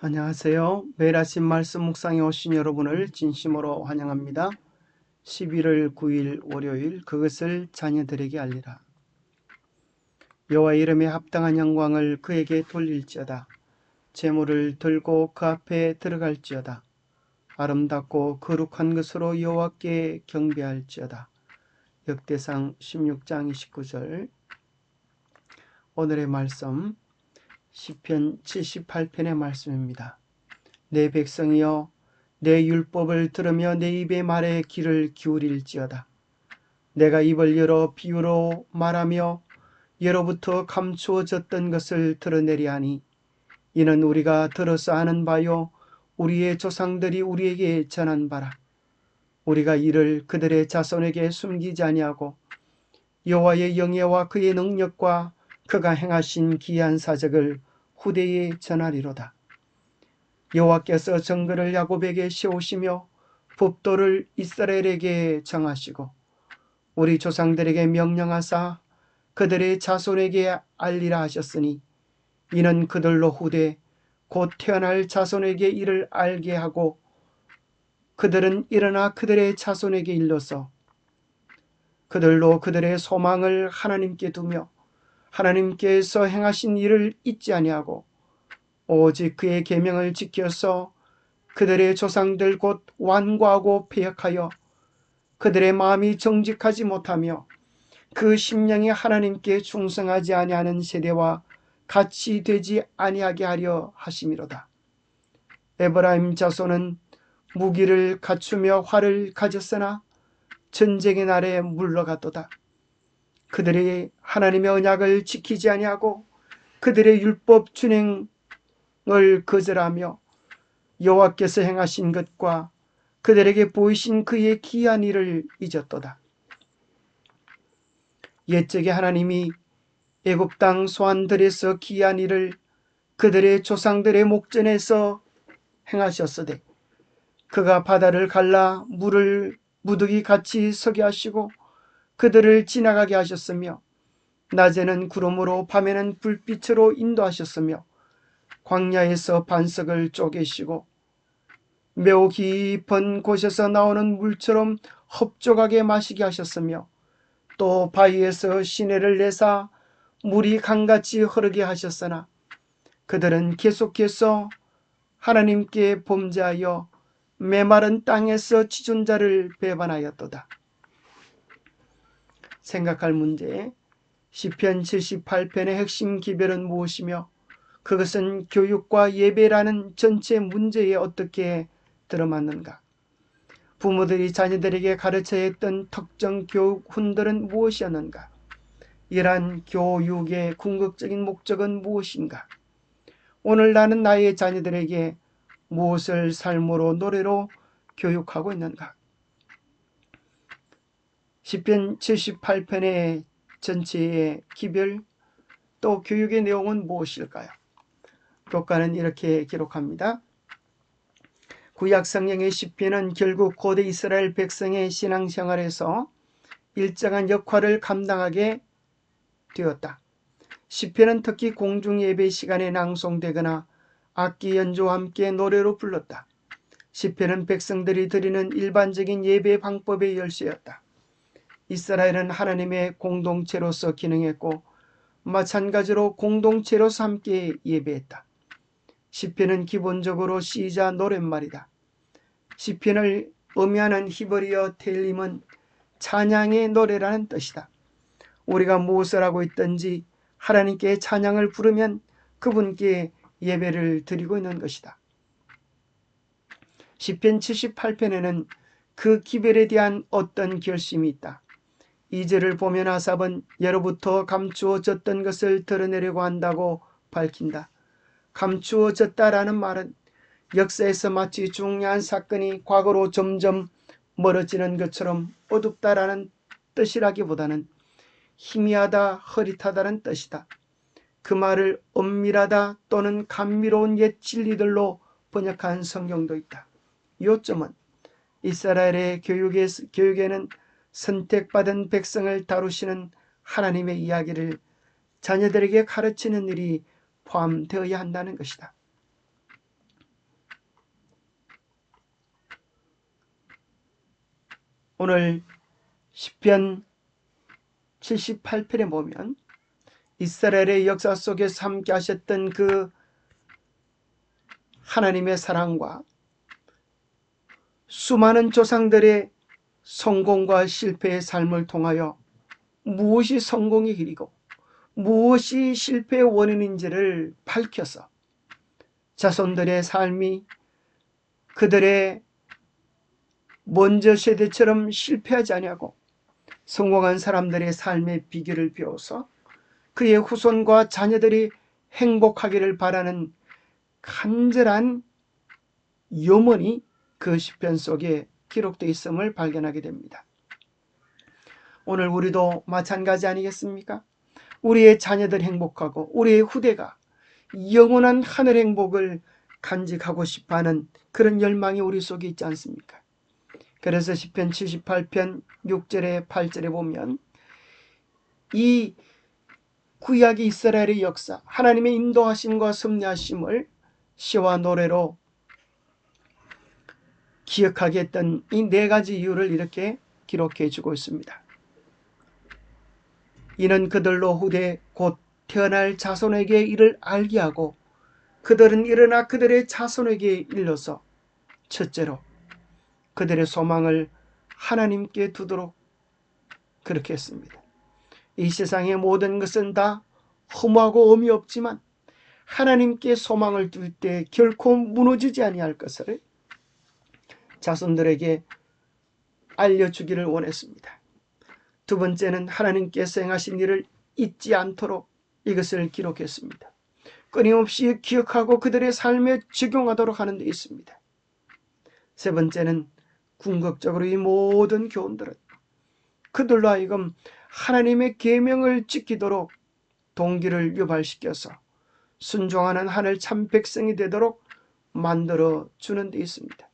안녕하세요. 매일 아침 말씀 묵상에 오신 여러분을 진심으로 환영합니다. 11월 9일 월요일 그것을 자녀들에게 알리라. 여호와 이름에 합당한 영광을 그에게 돌릴지어다. 재물을 들고 그 앞에 들어갈지어다. 아름답고 거룩한 것으로 여호와께 경배할지어다. 역대상 16장 29절 오늘의 말씀 시편 78편의 말씀입니다. 내 백성이여 내 율법을 들으며 내 입의 말에 귀를 기울일지어다. 내가 입을 열어 비유로 말하며 예로부터 감추어졌던 것을 드러내리 하니 이는 우리가 들어서 아는 바요 우리의 조상들이 우리에게 전한 바라. 우리가 이를 그들의 자손에게 숨기지 아니하고 여호와의 영예와 그의 능력과 그가 행하신 기이한 사적을 후대에 전하리로다. 여호와께서 정글을 야곱에게 세우시며 법도를 이스라엘에게 정하시고 우리 조상들에게 명령하사 그들의 자손에게 알리라 하셨으니 이는 그들로 후대 곧 태어날 자손에게 이를 알게 하고 그들은 일어나 그들의 자손에게 일러서 그들로 그들의 소망을 하나님께 두며 하나님께서 행하신 일을 잊지 아니하고 오직 그의 계명을 지켜서 그들의 조상들 곧 완고하고 폐역하여 그들의 마음이 정직하지 못하며 그 심령이 하나님께 충성하지 아니하는 세대와 같이 되지 아니하게 하려 하심이로다. 에브라임 자손은 무기를 갖추며 활을 가졌으나 전쟁의 날에 물러갔도다. 그들이 하나님의 언약을 지키지 아니하고 그들의 율법 준행을 거절하며 여호와께서 행하신 것과 그들에게 보이신 그의 기한 일을 잊었도다. 옛적에 하나님이 애굽 땅 소환들에서 기한 일을 그들의 조상들의 목전에서 행하셨으되 그가 바다를 갈라 물을 무득이 같이 서게 하시고 그들을 지나가게 하셨으며 낮에는 구름으로 밤에는 불빛으로 인도하셨으며 광야에서 반석을 쪼개시고 매우 깊은 곳에서 나오는 물처럼 흡족하게 마시게 하셨으며 또 바위에서 시내를 내사 물이 강같이 흐르게 하셨으나 그들은 계속해서 하나님께 범죄하여 메마른 땅에서 지존자를 배반하였도다. 생각할 문제 시편 78편의 핵심 기별은 무엇이며 그것은 교육과 예배라는 전체 문제에 어떻게 들어맞는가? 부모들이 자녀들에게 가르쳐야 했던 특정 교육 훈들은 무엇이었는가? 이러한 교육의 궁극적인 목적은 무엇인가? 오늘 나는 나의 자녀들에게 무엇을 삶으로 노래로 교육하고 있는가? 시편 78편의 전체의 기별 또 교육의 내용은 무엇일까요? 교과는 이렇게 기록합니다. 구약 성령의 시편은 결국 고대 이스라엘 백성의 신앙생활에서 일정한 역할을 감당하게 되었다. 시편은 특히 공중 예배 시간에 낭송되거나 악기 연주와 함께 노래로 불렀다. 시편은 백성들이 드리는 일반적인 예배 방법의 열쇠였다. 이스라엘은 하나님의 공동체로서 기능했고 마찬가지로 공동체로서 함께 예배했다. 시편은 기본적으로 시자 노랫말이다. 시편을 의미하는 히브리어 텔림은 찬양의 노래라는 뜻이다. 우리가 무엇을 하고 있든지 하나님께 찬양을 부르면 그분께 예배를 드리고 있는 것이다. 시편 78편에는 그 기별에 대한 어떤 결심이 있다. 이절을 보면 아삽은 예로부터 감추어졌던 것을 드러내려고 한다고 밝힌다. 감추어졌다라는 말은 역사에서 마치 중요한 사건이 과거로 점점 멀어지는 것처럼 어둡다라는 뜻이라기보다는 희미하다, 흐릿하다는 뜻이다. 그 말을 엄밀하다 또는 감미로운 옛 진리들로 번역한 성경도 있다. 요점은 이스라엘의 교육에, 교육에는 선택받은 백성을 다루시는 하나님의 이야기를 자녀들에게 가르치는 일이 포함되어야 한다는 것이다. 오늘 10편 78편에 보면 이스라엘의 역사 속에서 함께 하셨던 그 하나님의 사랑과 수많은 조상들의 성공과 실패의 삶을 통하여 무엇이 성공의 길이고 무엇이 실패의 원인인지를 밝혀서 자손들의 삶이 그들의 먼저 세대처럼 실패하지 아니하고 성공한 사람들의 삶의 비결을 배워서 그의 후손과 자녀들이 행복하기를 바라는 간절한 염원이 그 시편 속에 기록되어 있음을 발견하게 됩니다. 오늘 우리도 마찬가지 아니겠습니까? 우리의 자녀들 행복하고 우리의 후대가 영원한 하늘 행복을 간직하고 싶어하는 그런 열망이 우리 속에 있지 않습니까? 그래서 시편 78편 6절에 8절에 보면 이 구약의 이스라엘의 역사, 하나님의 인도하심과 섭리하심을 시와 노래로 기억하게 했던 이 네 가지 이유를 이렇게 기록해 주고 있습니다. 이는 그들로 후대 곧 태어날 자손에게 이를 알게 하고 그들은 일어나 그들의 자손에게 일러서 첫째로 그들의 소망을 하나님께 두도록 그렇게 했습니다. 이 세상의 모든 것은 다 허무하고 의미 없지만 하나님께 소망을 둘 때 결코 무너지지 아니할 것을 자손들에게 알려주기를 원했습니다. 두 번째는 하나님께서 행하신 일을 잊지 않도록 이것을 기록했습니다. 끊임없이 기억하고 그들의 삶에 적용하도록 하는 데 있습니다. 세 번째는 궁극적으로 이 모든 교훈들은 그들로 하여금 하나님의 계명을 지키도록 동기를 유발시켜서 순종하는 하늘 참 백성이 되도록 만들어 주는 데 있습니다.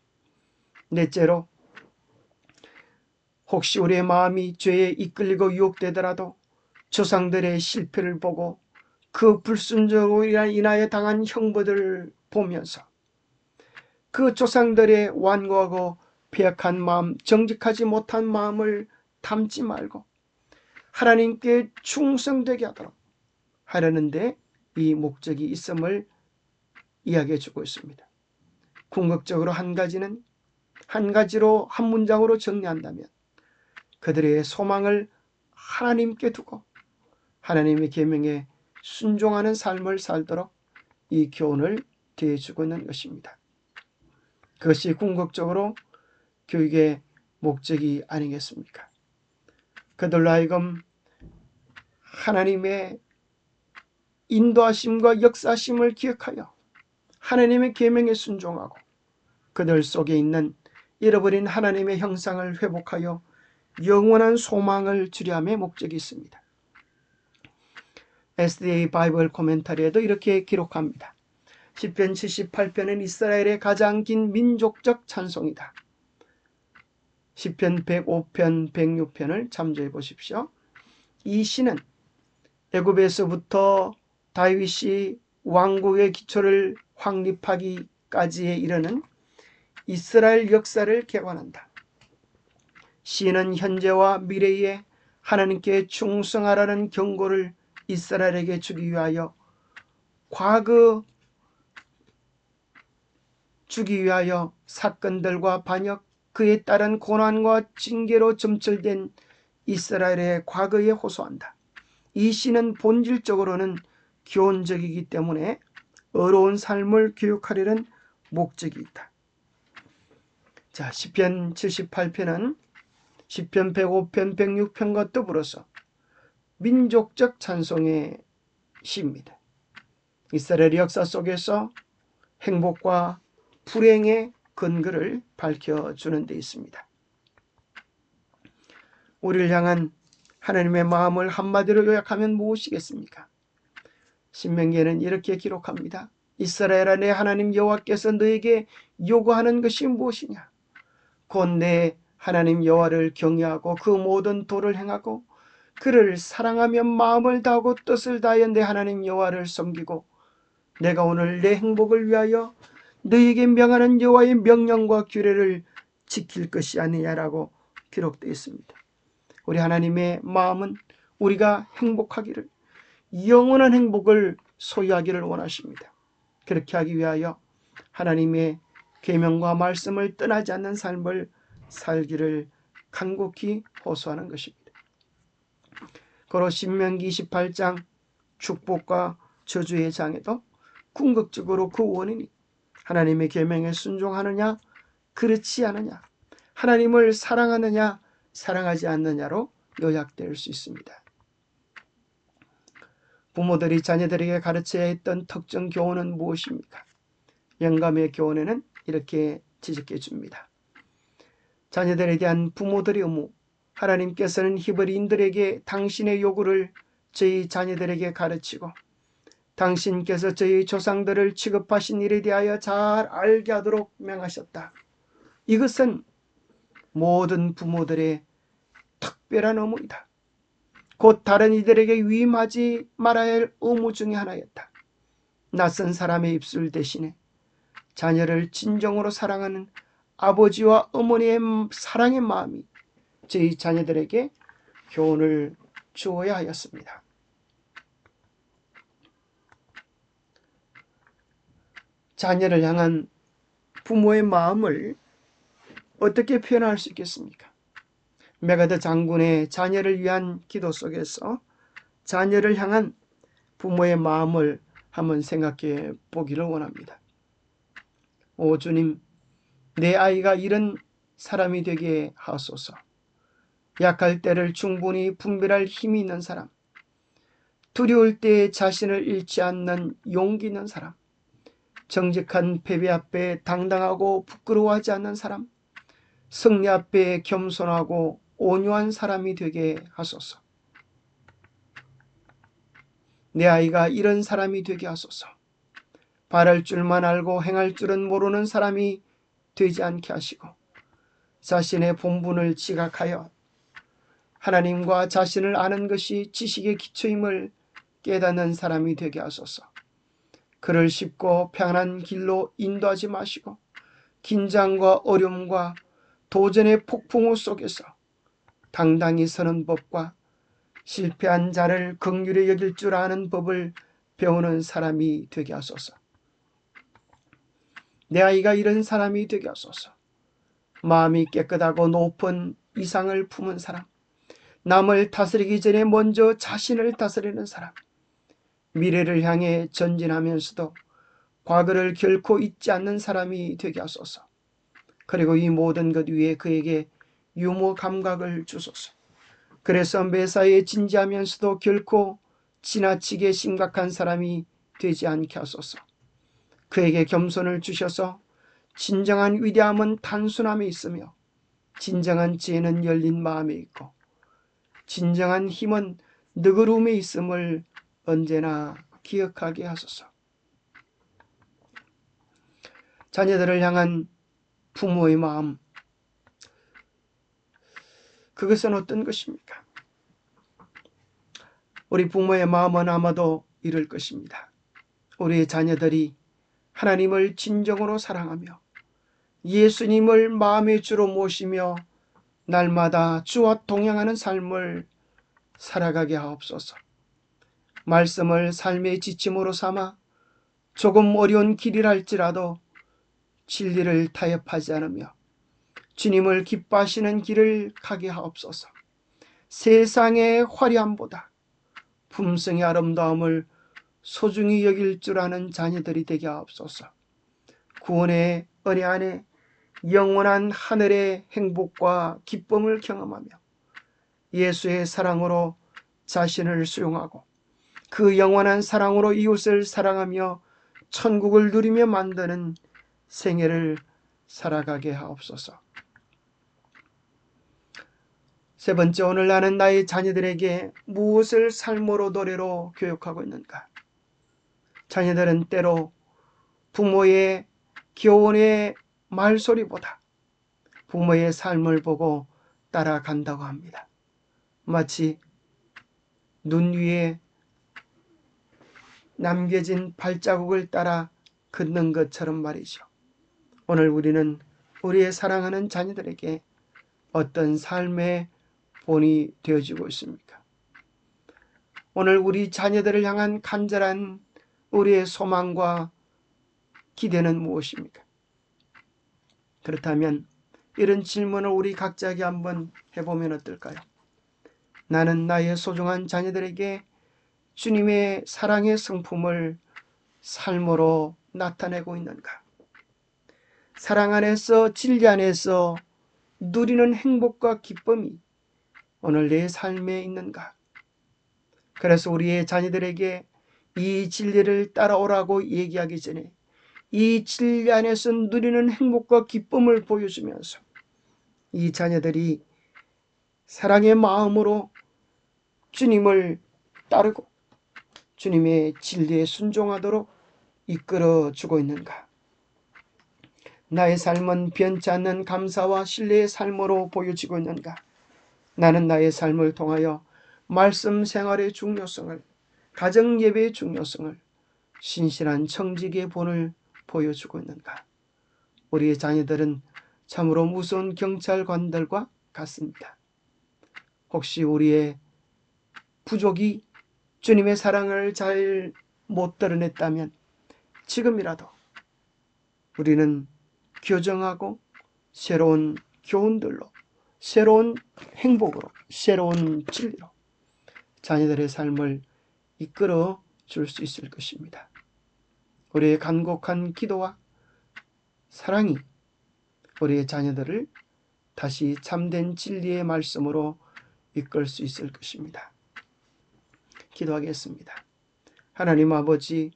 넷째로 혹시 우리의 마음이 죄에 이끌리고 유혹되더라도 조상들의 실패를 보고 그 불순종으로 인하여 당한 형벌들을 보면서 그 조상들의 완고하고 폐역한 마음, 정직하지 못한 마음을 담지 말고 하나님께 충성되게 하도록 하려는데 이 목적이 있음을 이야기해 주고 있습니다. 궁극적으로 한 가지는 한 가지로 한 문장으로 정리한다면 그들의 소망을 하나님께 두고 하나님의 계명에 순종하는 삶을 살도록 이 교훈을 대해주고 있는 것입니다. 그것이 궁극적으로 교육의 목적이 아니겠습니까? 그들로 하여금 하나님의 인도하심과 역사심을 기억하여 하나님의 계명에 순종하고 그들 속에 있는 잃어버린 하나님의 형상을 회복하여 영원한 소망을 주려함의 목적이 있습니다. SDA 바이블 코멘터리에도 이렇게 기록합니다. 10편 78편은 이스라엘의 가장 긴 민족적 찬송이다. 10편 105편 106편을 참조해 보십시오. 이 시는 애굽에서부터 다윗이 왕국의 기초를 확립하기까지에 이르는 이스라엘 역사를 개관한다. 시는 현재와 미래에 하나님께 충성하라는 경고를 이스라엘에게 주기 위하여 과거 주기 위하여 사건들과 반역 그에 따른 고난과 징계로 점철된 이스라엘의 과거에 호소한다. 이 시는 본질적으로는 교훈적이기 때문에 어려운 삶을 교육하려는 목적이 있다. 자, 시편 78편은 시편 105편, 106편과 더불어서 민족적 찬송의 시입니다. 이스라엘 역사 속에서 행복과 불행의 근거를 밝혀주는 데 있습니다. 우리를 향한 하나님의 마음을 한마디로 요약하면 무엇이겠습니까? 신명기에는 이렇게 기록합니다. 이스라엘아 내 하나님 여호와께서 너에게 요구하는 것이 무엇이냐? 곧 내 하나님 여호와를 경외하고 그 모든 도를 행하고 그를 사랑하며 마음을 다하고 뜻을 다하여 내 하나님 여호와를 섬기고 내가 오늘 내 행복을 위하여 너에게 명하는 여호와의 명령과 규례를 지킬 것이 아니냐라고 기록되어 있습니다. 우리 하나님의 마음은 우리가 행복하기를 영원한 행복을 소유하기를 원하십니다. 그렇게 하기 위하여 하나님의 계명과 말씀을 떠나지 않는 삶을 살기를 간곡히 호소하는 것입니다. 고로 신명기 28장 축복과 저주의 장에도 궁극적으로 그 원인이 하나님의 계명에 순종하느냐 그렇지 않느냐 하나님을 사랑하느냐 사랑하지 않느냐로 요약될 수 있습니다. 부모들이 자녀들에게 가르쳐야 했던 특정 교훈은 무엇입니까? 영감의 교훈에는 이렇게 지적해 줍니다. 자녀들에 대한 부모들의 의무, 하나님께서는 히브리인들에게 당신의 요구를 저희 자녀들에게 가르치고 당신께서 저희 조상들을 취급하신 일에 대하여 잘 알게 하도록 명하셨다. 이것은 모든 부모들의 특별한 의무이다. 곧 다른 이들에게 위임하지 말아야 할 의무 중의 하나였다. 낯선 사람의 입술 대신에 자녀를 진정으로 사랑하는 아버지와 어머니의 사랑의 마음이 저희 자녀들에게 교훈을 주어야 하였습니다. 자녀를 향한 부모의 마음을 어떻게 표현할 수 있겠습니까? 메가드 장군의 자녀를 위한 기도 속에서 자녀를 향한 부모의 마음을 한번 생각해 보기를 원합니다. 오 주님, 내 아이가 이런 사람이 되게 하소서. 약할 때를 충분히 분별할 힘이 있는 사람, 두려울 때 자신을 잃지 않는 용기 있는 사람, 정직한 패배 앞에 당당하고 부끄러워하지 않는 사람, 승리 앞에 겸손하고 온유한 사람이 되게 하소서. 내 아이가 이런 사람이 되게 하소서. 바랄 줄만 알고 행할 줄은 모르는 사람이 되지 않게 하시고 자신의 본분을 지각하여 하나님과 자신을 아는 것이 지식의 기초임을 깨닫는 사람이 되게 하소서. 그를 쉽고 평안한 길로 인도하지 마시고 긴장과 어려움과 도전의 폭풍우 속에서 당당히 서는 법과 실패한 자를 긍휼히 여길 줄 아는 법을 배우는 사람이 되게 하소서. 내 아이가 이런 사람이 되게 하소서. 마음이 깨끗하고 높은 이상을 품은 사람. 남을 다스리기 전에 먼저 자신을 다스리는 사람. 미래를 향해 전진하면서도 과거를 결코 잊지 않는 사람이 되게 하소서. 그리고 이 모든 것 위에 그에게 유머 감각을 주소서. 그래서 매사에 진지하면서도 결코 지나치게 심각한 사람이 되지 않게 하소서. 그에게 겸손을 주셔서 진정한 위대함은 단순함에 있으며 진정한 지혜는 열린 마음에 있고 진정한 힘은 느그름에 있음을 언제나 기억하게 하소서. 자녀들을 향한 부모의 마음 그것은 어떤 것입니까? 우리 부모의 마음은 아마도 이럴 것입니다. 우리의 자녀들이 하나님을 진정으로 사랑하며 예수님을 마음의 주로 모시며 날마다 주와 동행하는 삶을 살아가게 하옵소서. 말씀을 삶의 지침으로 삼아 조금 어려운 길이랄지라도 진리를 타협하지 않으며 주님을 기뻐하시는 길을 가게 하옵소서. 세상의 화려함보다 품성의 아름다움을 소중히 여길 줄 아는 자녀들이 되게 하옵소서. 구원의 은혜 안에 영원한 하늘의 행복과 기쁨을 경험하며 예수의 사랑으로 자신을 수용하고 그 영원한 사랑으로 이웃을 사랑하며 천국을 누리며 만드는 생애를 살아가게 하옵소서. 세 번째, 오늘 나는 나의 자녀들에게 무엇을 삶으로 노래로 교육하고 있는가? 자녀들은 때로 부모의 교훈의 말소리보다 부모의 삶을 보고 따라간다고 합니다. 마치 눈 위에 남겨진 발자국을 따라 걷는 것처럼 말이죠. 오늘 우리는 우리의 사랑하는 자녀들에게 어떤 삶의 본이 되어지고 있습니까? 오늘 우리 자녀들을 향한 간절한 우리의 소망과 기대는 무엇입니까? 그렇다면 이런 질문을 우리 각자에게 한번 해보면 어떨까요? 나는 나의 소중한 자녀들에게 주님의 사랑의 성품을 삶으로 나타내고 있는가? 사랑 안에서 진리 안에서 누리는 행복과 기쁨이 오늘 내 삶에 있는가? 그래서 우리의 자녀들에게 이 진리를 따라오라고 얘기하기 전에 이 진리 안에서 누리는 행복과 기쁨을 보여주면서 이 자녀들이 사랑의 마음으로 주님을 따르고 주님의 진리에 순종하도록 이끌어 주고 있는가? 나의 삶은 변치 않는 감사와 신뢰의 삶으로 보여지고 있는가? 나는 나의 삶을 통하여 말씀 생활의 중요성을, 가정 예배의 중요성을, 신실한 청직의 본을 보여주고 있는가? 우리의 자녀들은 참으로 무서운 경찰관들과 같습니다. 혹시 우리의 부족이 주님의 사랑을 잘 못 드러냈다면 지금이라도 우리는 교정하고 새로운 교훈들로 새로운 행복으로 새로운 진리로 자녀들의 삶을 이끌어 줄 수 있을 것입니다. 우리의 간곡한 기도와 사랑이 우리의 자녀들을 다시 참된 진리의 말씀으로 이끌 수 있을 것입니다. 기도하겠습니다. 하나님 아버지,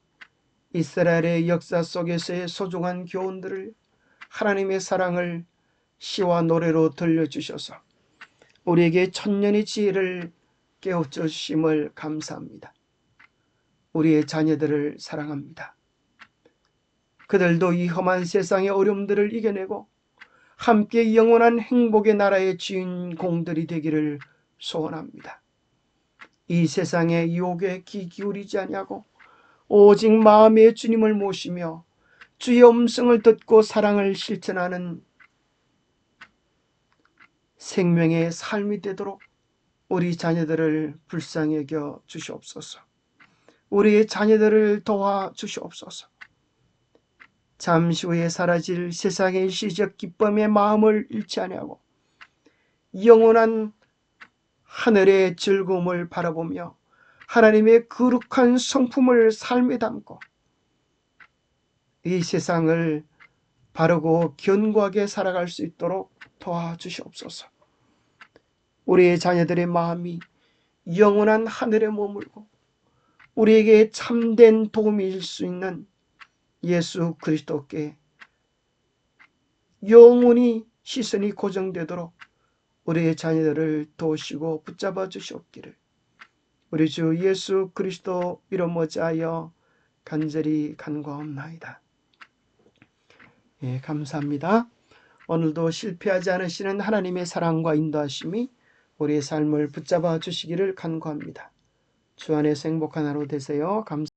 이스라엘의 역사 속에서의 소중한 교훈들을 하나님의 사랑을 시와 노래로 들려주셔서 우리에게 천년의 지혜를 깨우쳐 주심을 감사합니다. 우리의 자녀들을 사랑합니다. 그들도 이 험한 세상의 어려움들을 이겨내고 함께 영원한 행복의 나라의 주인공들이 되기를 소원합니다. 이 세상의 유혹에 귀 기울이지 아니하고 오직 마음의 주님을 모시며 주의 음성을 듣고 사랑을 실천하는 생명의 삶이 되도록 우리 자녀들을 불쌍히 여겨 주시옵소서. 우리의 자녀들을 도와 주시옵소서. 잠시 후에 사라질 세상의 시적 기쁨의 마음을 잃지 아니하고 영원한 하늘의 즐거움을 바라보며 하나님의 거룩한 성품을 삶에 담고 이 세상을 바르고 견고하게 살아갈 수 있도록 도와주시옵소서. 우리의 자녀들의 마음이 영원한 하늘에 머물고 우리에게 참된 도움일 수 있는 예수 그리스도께 영원히 시선이 고정되도록 우리의 자녀들을 도우시고 붙잡아 주시옵기를 우리 주 예수 그리스도 이름 어찌하여 간절히 간구하옵나이다. 예, 감사합니다. 오늘도 실패하지 않으시는 하나님의 사랑과 인도하심이 우리의 삶을 붙잡아 주시기를 간구합니다. 주 안에서 행복한 하루 되세요. 감사